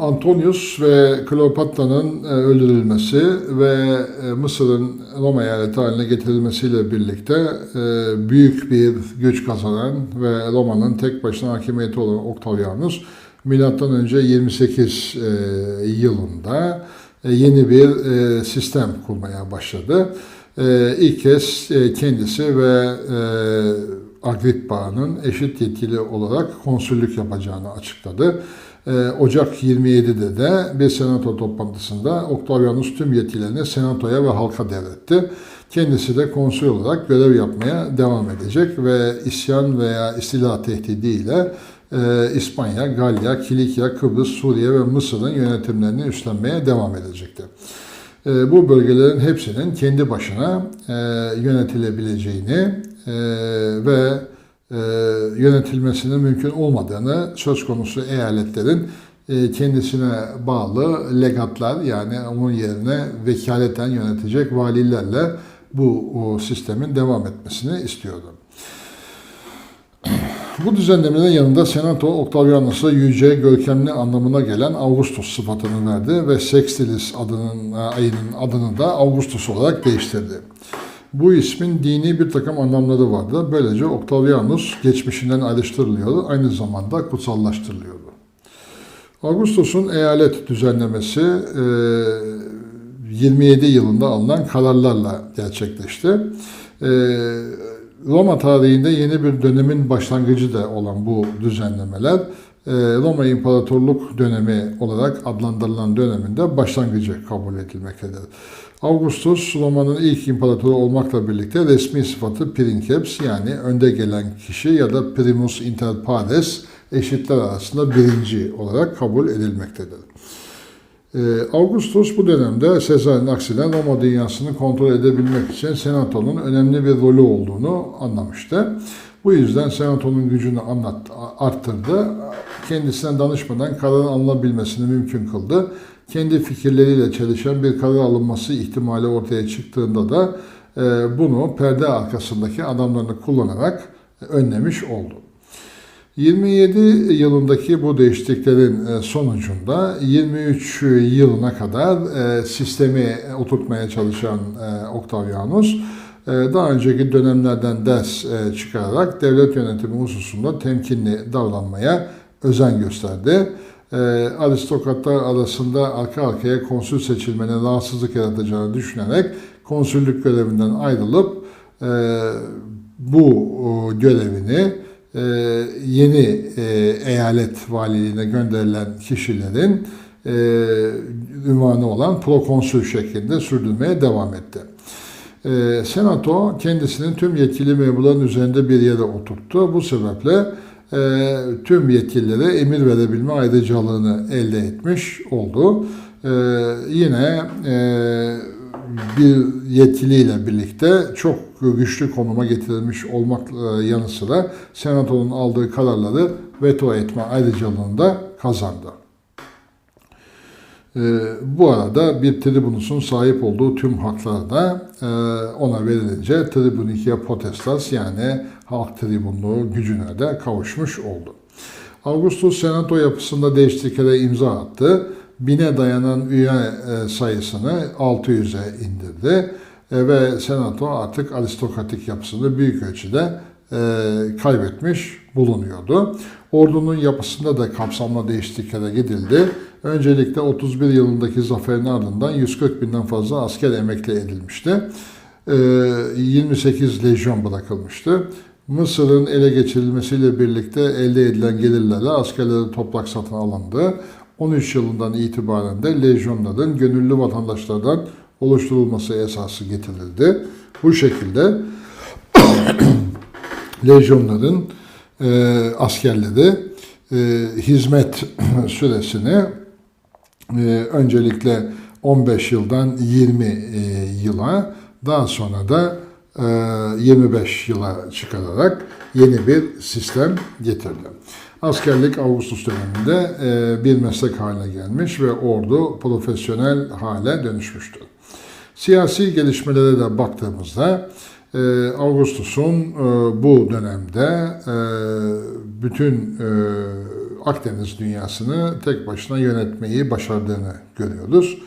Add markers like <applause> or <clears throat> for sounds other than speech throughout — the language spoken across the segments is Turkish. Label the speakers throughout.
Speaker 1: Antonius ve Kleopatra'nın e, öldürülmesi ve e, Mısır'ın Roma eyaleti haline getirilmesiyle birlikte e, büyük bir güç kazanan ve Roma'nın tek başına hakimiyeti olan Octavianus milattan önce 28 e, yılında yeni bir sistem kurmaya başladı. İlk kez kendisi ve Agrippa'nın eşit yetkili olarak konsüllük yapacağını açıkladı. Ee, Ocak 27'de de bir senato toplantısında Octavianus tüm yetkilerini senatoya ve halka devretti. Kendisi de konsül olarak görev yapmaya devam edecek ve isyan veya istila tehdidiyle e, İspanya, Galya, Kilikya, Kıbrıs, Suriye ve Mısır'ın yönetimlerini üstlenmeye devam edecekti. E, bu bölgelerin hepsinin kendi başına e, yönetilebileceğini ve e, yönetilmesinin mümkün olmadığını söz konusu eyaletlerin e, kendisine bağlı legatlar yani onun yerine vekaleten yönetecek valilerle bu sistemin devam etmesini istiyordu. Bu düzenlemenin yanında Senato Octavianus'a yüce, görkemli anlamına gelen Augustus sıfatını verdi ve Sextilis adının, ayının adını da Augustus olarak değiştirdi. Bu ismin dini bir takım anlamları vardı. Böylece Octavianus geçmişinden ayrıştırılıyordu, aynı zamanda kutsallaştırılıyordu. Augustus'un eyalet düzenlemesi e, 27 yılında alınan kararlarla gerçekleşti. E, Roma tarihinde yeni bir dönemin başlangıcı da olan bu düzenlemeler e, Roma İmparatorluk dönemi olarak adlandırılan döneminde başlangıcı kabul edilmektedir. Augustus Roma'nın ilk imparatoru olmakla birlikte resmi sıfatı princeps yani önde gelen kişi ya da primus inter pares eşitler arasında birinci olarak kabul edilmektedir. Ee, Augustus bu dönemde Sezar'ın aksine Roma dünyasını kontrol edebilmek için senatonun önemli bir rolü olduğunu anlamıştı. Bu yüzden senatonun gücünü anlat, arttırdı. Kendisine danışmadan kararın alınabilmesini mümkün kıldı. Kendi fikirleriyle çelişen bir karar alınması ihtimali ortaya çıktığında da e, bunu perde arkasındaki adamlarını kullanarak önlemiş oldu. 27 yılındaki bu değişikliklerin e, sonucunda 23 yılına kadar e, sistemi oturtmaya çalışan Octavianus daha önceki dönemlerden ders çıkararak devlet yönetimi hususunda temkinli davranmaya özen gösterdi. Aristokratlar arasında arka arkaya konsül seçilmenin rahatsızlık yaratacağını düşünerek konsüllük görevinden ayrılıp bu görevini e, yeni e, eyalet valiliğine gönderilen kişilerin e, ünvanı olan prokonsül şeklinde sürdürmeye devam etti. Senato kendisinin tüm yetkili memurların üzerinde bir yere oturttu. Bu sebeple tüm yetkililere emir verebilme ayrıcalığını elde etmiş oldu. Yine bir yetkiliyle birlikte çok güçlü konuma getirilmiş olmak e, yanı sıra Senato'nun aldığı kararları veto etme ayrıcalığını da kazandı. E, bu arada bir tribunusun sahip olduğu tüm haklar da e, ona verilince tribunikia potestas yani halk tribunluğu gücüne de kavuşmuş oldu. Augustus senato yapısında değişikliklere imza attı bine dayanan üye e, sayısını 600'e indirdi e, ve senato artık aristokratik yapısını büyük ölçüde kaybetmiş bulunuyordu. Ordunun yapısında da kapsamlı değişikliklere gidildi. Öncelikle 31 yılındaki zaferin ardından 140 binden fazla asker emekli edilmişti. 28 lejyon bırakılmıştı. Mısır'ın ele geçirilmesiyle birlikte elde edilen gelirlerle askerlere toprak satın alındı. 13 yılından itibaren de lejyonların gönüllü vatandaşlardan oluşturulması esası getirildi. Bu şekilde <coughs> lejyonların e, askerleri e, hizmet <coughs> süresini öncelikle 15 yıldan 20 e, yıla daha sonra da e, 25 yıla çıkararak yeni bir sistem getirdi. Askerlik Ağustos döneminde e, bir meslek haline gelmiş ve ordu profesyonel hale dönüşmüştür. Siyasi gelişmelere de baktığımızda e, Augustus'un e, bu dönemde bütün Akdeniz dünyasını tek başına yönetmeyi başardığını görüyoruz.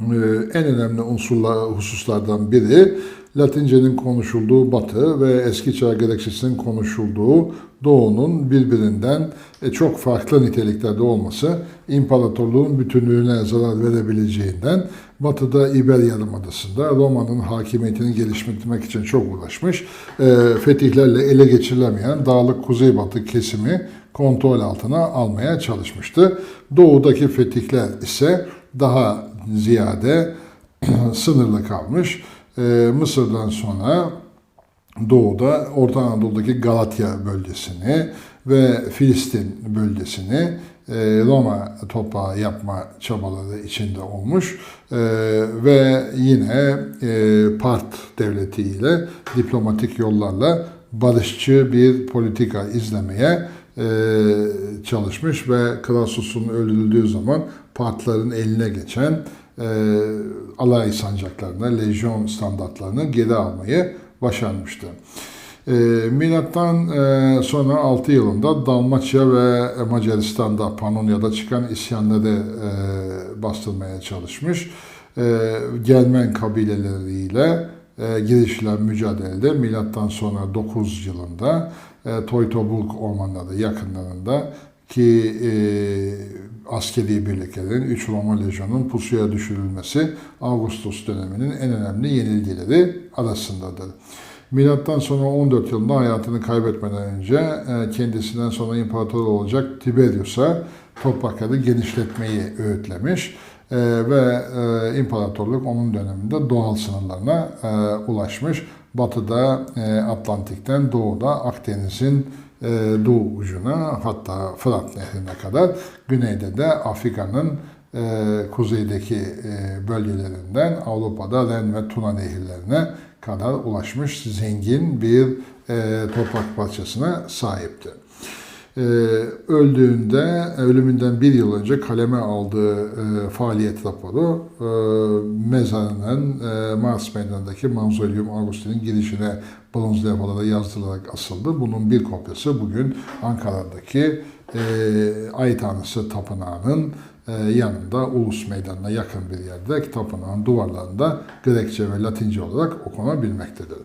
Speaker 1: Ee, en önemli unsurlar, hususlardan biri Latince'nin konuşulduğu Batı ve eski çağ gerekçesinin konuşulduğu Doğu'nun birbirinden e, çok farklı niteliklerde olması imparatorluğun bütünlüğüne zarar verebileceğinden Batı'da İber Yarımadası'nda Roma'nın hakimiyetini geliştirmek için çok uğraşmış. E, fetihlerle ele geçirilemeyen dağlık kuzeybatı kesimi kontrol altına almaya çalışmıştı. Doğudaki fetihler ise daha ziyade <clears throat> sınırlı kalmış. Ee, Mısır'dan sonra doğuda Orta Anadolu'daki Galatya bölgesini ve Filistin bölgesini e, Roma toprağı yapma çabaları içinde olmuş Ee, ve yine e, Part devleti ile diplomatik yollarla barışçı bir politika izlemeye e, çalışmış ve Krasus'un öldürüldüğü zaman Partların eline geçen e, alay sancaklarını, lejyon standartlarını geri almayı başarmıştı. E, milattan e, sonra 6 yılında Dalmaçya ve Macaristan'da Pannonya'da çıkan isyanları e, bastırmaya çalışmış. E, Germen kabileleriyle e, girişilen mücadelede milattan sonra 9 yılında e, Teutoburg ormanları yakınlarında ki e, askeri birliklerin 3 Roma lejyonun pusuya düşürülmesi Augustus döneminin en önemli yenilgileri arasındadır. Milattan sonra 14 yılında hayatını kaybetmeden önce e, kendisinden sonra imparator olacak Tiberius'a toprakları genişletmeyi öğütlemiş e, ve e, imparatorluk onun döneminde doğal sınırlarına ulaşmış. Batıda Atlantik'ten doğuda Akdeniz'in doğu ucuna hatta Fırat Nehri'ne kadar güneyde de Afrika'nın kuzeydeki bölgelerinden Avrupa'da Ren ve Tuna nehirlerine kadar ulaşmış zengin bir e, toprak parçasına sahipti. E, öldüğünde, ölümünden bir yıl önce kaleme aldığı e, faaliyet raporu e, mezarının e, Mars Meydanı'ndaki Mausoleum Augustin'in girişine bronz levhalara yazdırılarak asıldı. Bunun bir kopyası bugün Ankara'daki e, Ay Tanrısı Tapınağı'nın e, yanında Ulus Meydanı'na yakın bir yerde tapınağın duvarlarında Grekçe ve Latince olarak okunabilmektedir.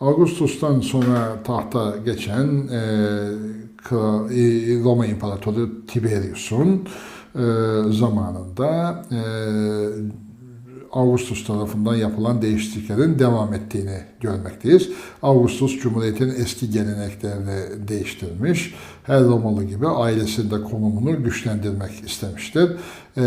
Speaker 1: Augustus'tan sonra tahta geçen e, Roma İmparatoru Tiberius'un zamanında Augustus tarafından yapılan değişikliklerin devam ettiğini görmekteyiz. Augustus Cumhuriyet'in eski geleneklerini değiştirmiş. Her Romalı gibi ailesinde konumunu güçlendirmek istemiştir. Ee,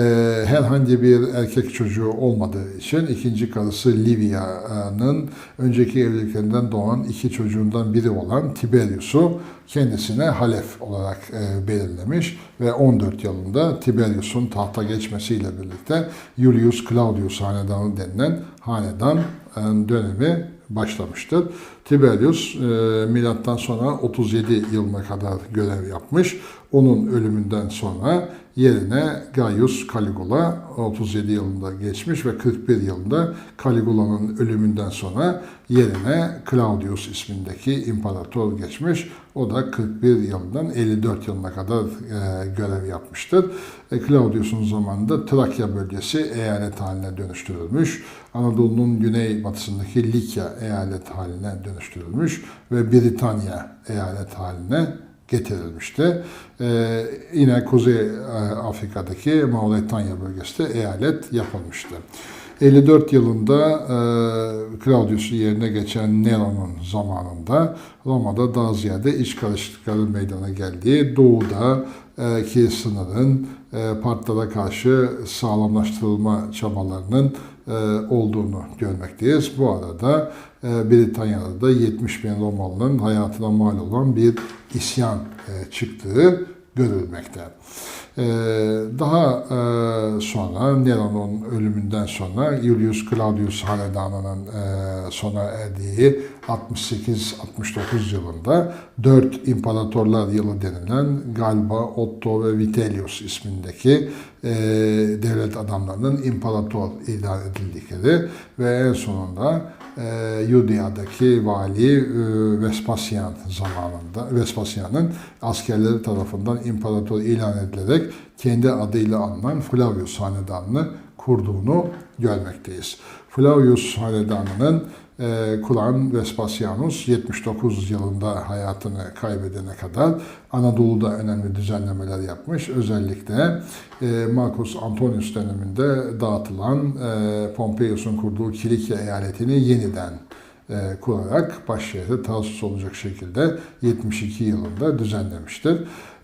Speaker 1: herhangi bir erkek çocuğu olmadığı için ikinci karısı Livia'nın önceki evliliklerinden doğan iki çocuğundan biri olan Tiberius'u kendisine halef olarak e, belirlemiş ve 14 yılında Tiberius'un tahta geçmesiyle birlikte Julius Claudius hanedanı denilen hanedan e, dönemi başlamıştır. Tiberius e, milattan sonra 37 yılına kadar görev yapmış. Onun ölümünden sonra yerine Gaius Caligula 37 yılında geçmiş ve 41 yılında Caligula'nın ölümünden sonra yerine Claudius ismindeki imparator geçmiş. O da 41 yılından 54 yılına kadar e, görev yapmıştır. E, Claudius'un zamanında Trakya bölgesi eyalet haline dönüştürülmüş. Anadolu'nun güneybatısındaki Likya eyalet haline dönüştürülmüş ve Britanya eyalet haline getirilmişti. Ee, yine Kuzey e, Afrika'daki Mauretanya bölgesinde eyalet yapılmıştı. 54 yılında e, Claudius'u yerine geçen Nero'nun zamanında Roma'da daha ziyade iç karışıklıkların meydana geldiği doğuda e, ki sınırın e, Partlara karşı sağlamlaştırılma çabalarının olduğunu görmekteyiz. Bu arada e, Britanya'da da 70 bin Romalı'nın hayatına mal olan bir isyan e, çıktığı görülmekte. Ee, daha e, sonra Nero'nun ölümünden sonra Julius Claudius Hanedanı'nın e, sona erdiği 68-69 yılında dört imparatorlar yılı denilen galiba Otto ve Vitellius ismindeki e, devlet adamlarının imparator ilan edildikleri ve en sonunda e, Yudea'daki vali e, Vespasyan zamanında Vespasyan'ın askerleri tarafından imparator ilan edilerek kendi adıyla anılan Flavius Hanedanı'nı kurduğunu görmekteyiz. Flavius Hanedanı'nın e, kuran Vespasianus 79 yılında hayatını kaybedene kadar Anadolu'da önemli düzenlemeler yapmış. Özellikle e, Marcus Antonius döneminde dağıtılan e, Pompeius'un kurduğu Kilikya eyaletini yeniden e, kurarak başşehri Tarsus olacak şekilde 72 yılında düzenlemiştir.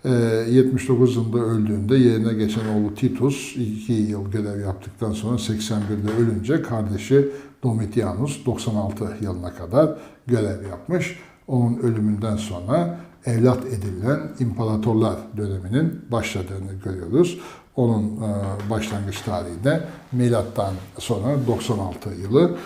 Speaker 1: E, 79 yılında öldüğünde yerine geçen oğlu Titus 2 yıl görev yaptıktan sonra 81'de ölünce kardeşi Domitianus 96 yılına kadar görev yapmış. Onun ölümünden sonra evlat edilen imparatorlar döneminin başladığını görüyoruz. Onun e, başlangıç tarihi de milattan sonra 96 yılı.